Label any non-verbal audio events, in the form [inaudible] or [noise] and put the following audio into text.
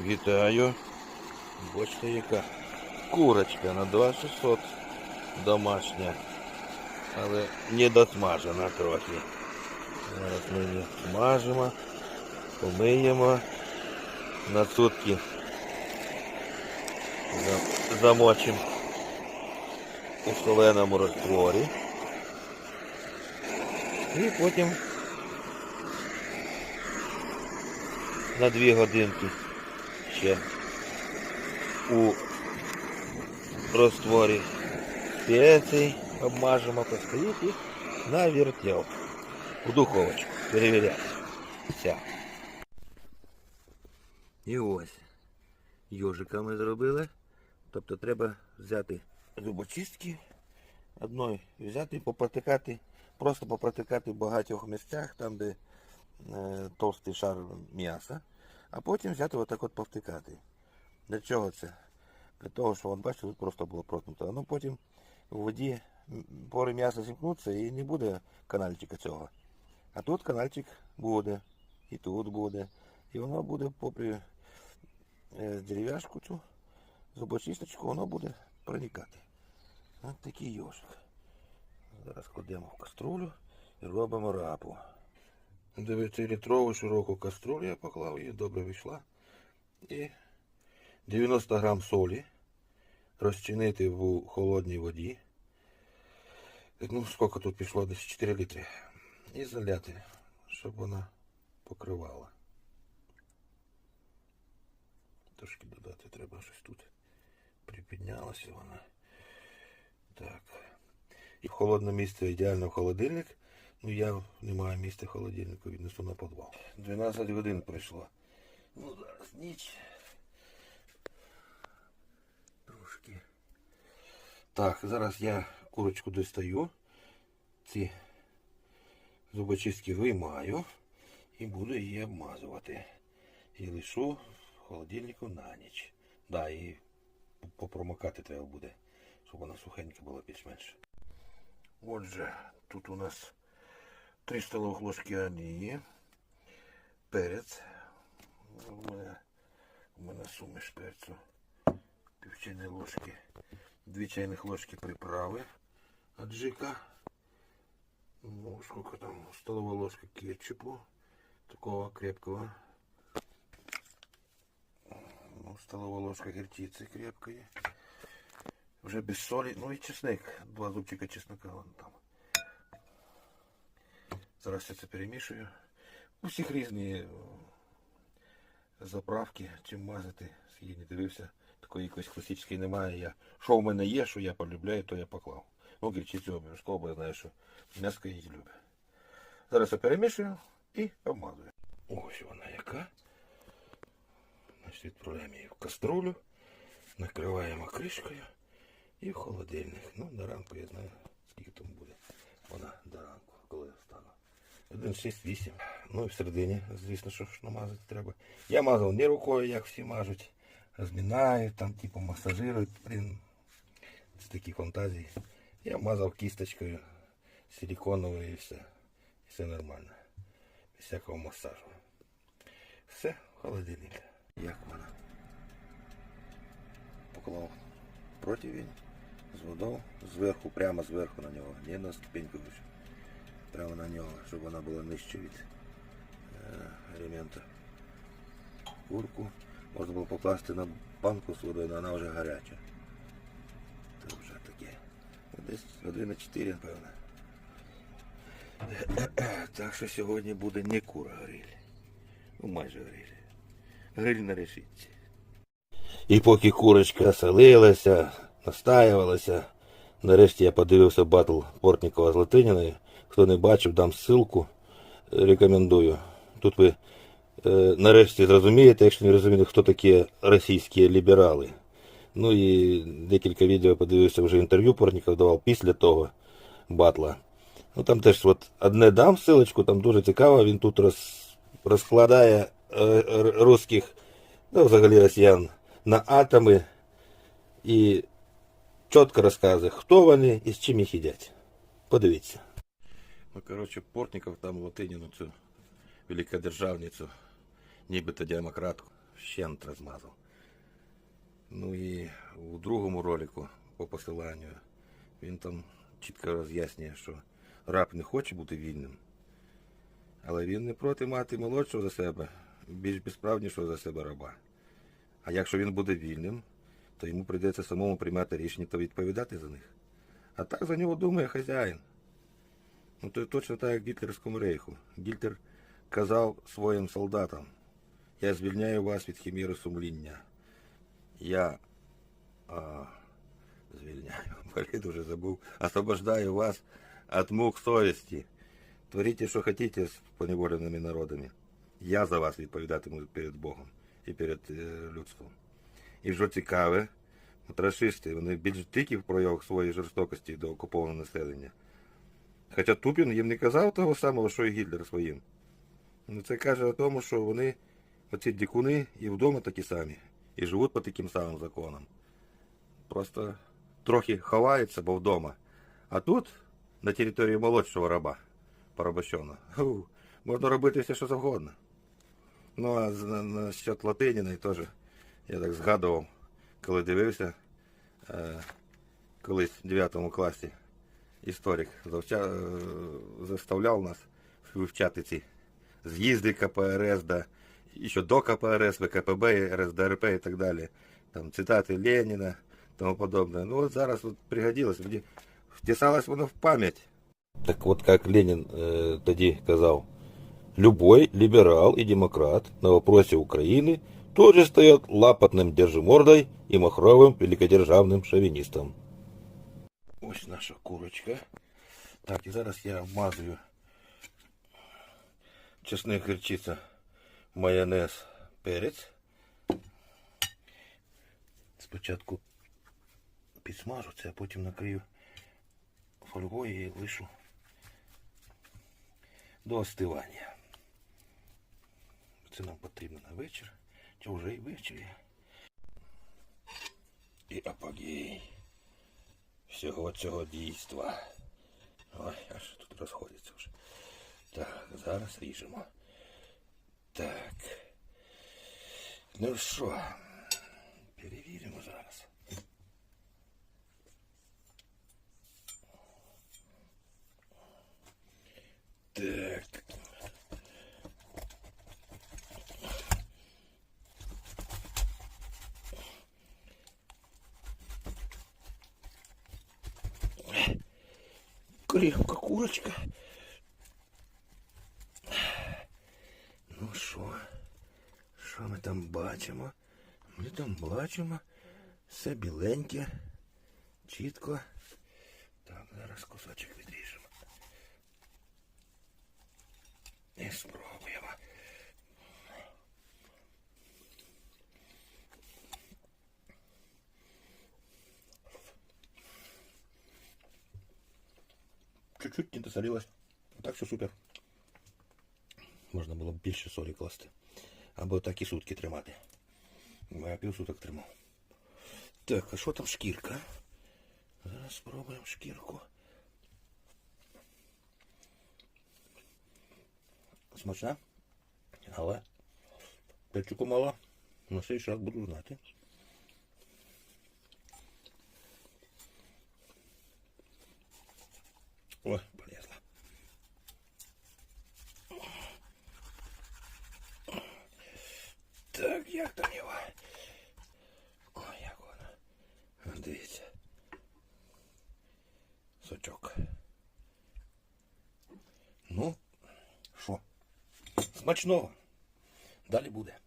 Вітаю. Бачите, яка курочка на 2600 домашня. Але не досмажена трохи. Зараз ми її смажимо, помиємо на сутки. Замочимо у соленому растворі. І потім на 2 годинки ще у растворі спецій обмажемо, постоїть і на вертел. У духовочку. Перевіряти. І ось. Йожика ми зробили. Тобто треба взяти зубочистки одної взяти і попротикати, просто попротикати в багатьох місцях, там, де е, товстий шар м'яса, а потім взяти отак от повтикати. Для чого це? Для того, що, бачите, тут просто було проткнуто. Ну потім в воді пори м'яса зімкнуться і не буде канальчика цього. А тут канальчик буде, і тут буде. І воно буде попри е, дерев'яшку цю, зубочисточку, воно буде проникати. Ось такий йошик. Зараз кладемо в каструлю і робимо рапу. 9-літрову широку каструлю я поклав, її добре вийшла. І 90 грам солі розчинити в холодній воді. Ну, скільки тут пішло? Десь 4 літри. І заляти, щоб вона покривала. Трошки додати треба щось тут. Припіднялася вона. Так. І в холодне місце ідеально в холодильник. Ну я не маю місця в холодильнику, віднесу на підвал. 12 годин пройшло. Ну зараз ніч. Трошки. Так, зараз я курочку достаю. Ці зубочистки виймаю і буду її обмазувати. І лишу в холодильнику на ніч. Да, і попромокати треба буде, щоб вона сухенька була більш-менш. Отже, тут у нас 3 столових ложки олії, перець. У мене, у мене суміш перцю. Пів чайної ложки, 2 чайних ложки приправи аджика. Ну, сколько там, столовая ложка кетчупу, такого крепкого. Ну, столовая ложка горчицы крепкой. Вже без солі. Ну і чесник. Два зубчика чеснока вон там. Зараз все це перемішую. У всіх різні заправки, чим мазати. Скільки дивився. Такої якоїсь класичної немає. Я, що в мене є, що я полюбляю, то я поклав. Ну, гірчицю обов'язково, бо я знаю, що м'яско її любить. Зараз я перемішую і обмазую. Ось вона яка. Значить, відправляємо її в каструлю, накриваємо кришкою і в холодильник. Ну, до ранку я знаю, скільки там буде. Вона до ранку, коли я. 1,6-8. Ну і всередині, звісно, що ж намазати треба. Я мазав не рукою, як всі мажуть. Розмінають, там, типу, масажирують. Блін, це такі фантазії. Я мазав кісточкою силиконовою і все. І все нормально. Без всякого масажу. Все, холодильник. Як вона? Поклав противень з водою, зверху, прямо зверху на нього, не на ступеньку вище. Прямо на нього, щоб вона була нижче від е, елемента. Курку можна було покласти на банку з водою, але вона вже гаряча. Це вже таке. Десь година 4, напевно. [clears throat] Так що сьогодні буде не кура гриль. Ну, майже гриль. Гриль на решітці. І поки курочка солилася, настаювалася, нарешті я подивився батл Портнікова з Латиніною. Хто не бачив, дам ссылку. Рекомендую. Тут ви е, нарешті зрозумієте, якщо не розумієте, хто такі російські ліберали. Ну і декілька відео подивився вже інтерв'ю Портніков давав після того батла. Ну там теж от одне дам ссылочку, там дуже цікаво, він тут роз, розкладає е, русських, ну взагалі росіян, на атоми і чітко розказує, хто вони і з чим їх їдять. Подивіться. Ну, коротше, Портніков там Латиніну цю великодержавницю, нібито демократку, щент розмазав. Ну і у другому ролику по посиланню він там чітко роз'яснює, що раб не хоче бути вільним, але він не проти мати молодшого за себе, більш безправнішого за себе раба. А якщо він буде вільним, то йому прийдеться самому приймати рішення та відповідати за них. А так за нього думає хазяїн. Ну то точно так, як в гітлерському рейху. Гітлер казав своїм солдатам, я звільняю вас від хіміри сумління. Я а, звільняю, [laughs] болід уже забув, освобождаю вас від мук совісті. Творіть, що хочете з поневоленими народами. Я за вас відповідатиму перед Богом і перед е, людством. І що цікаве, от вони більш дикі в проявах своєї жорстокості до окупованого населення. Хоча Тупін їм не казав того самого, що і Гітлер своїм. Ну це каже о тому, що вони, оці дикуни, і вдома такі самі, і живуть по таким самим законам. Просто трохи ховаються, бо вдома. А тут, на території молодшого раба, порабощено, можна робити все, що завгодно. Ну, а з- на, на счет Латиніної теж, я так згадував, коли дивився е, колись в 9 класі історик завча, е, заставляв нас вивчати ці з'їзди КПРС, да, і ще до КПРС, ВКПБ, РСДРП і так далі. Там цитати Леніна, тому подобне. Ну от зараз от пригодилось, мені втісалось воно в пам'ять. Так от як Ленін е, тоді казав, любой либерал и демократ на вопросе Украины тоже стает лапотным держимордой и махровым великодержавным шовинистом. Ось наша курочка. Так, і зараз я вмазую чесник, гірчиця, майонез, перець. Спочатку підсмажу це, а потім накрию фольгою і лишу до остивання. Це нам потрібно на вечір, чи вже і ввечері. І апогей всього цього дійства. Ой, аж тут розходиться вже. Так, зараз ріжемо. Так. Ну що, перевіримо зараз. Так. Крепка курочка. Ну що? Що ми там бачимо? Ми там бачимо все біленьке, чітко. Так, зараз кусочок відріжемо. І спробуємо. Чуть-чуть не досолилось. А так все супер. Можна було б більше солі класти. Або так і сутки тримати. Я півсуток тримав. Так, а що там шкірка? Зараз спробуємо шкірку. Смачна? Але перчику мало. На цей шаг буду знати. Так, як там його? Ой, як воно. Дивіться. Сочок. Ну, що? Смачного. Далі буде.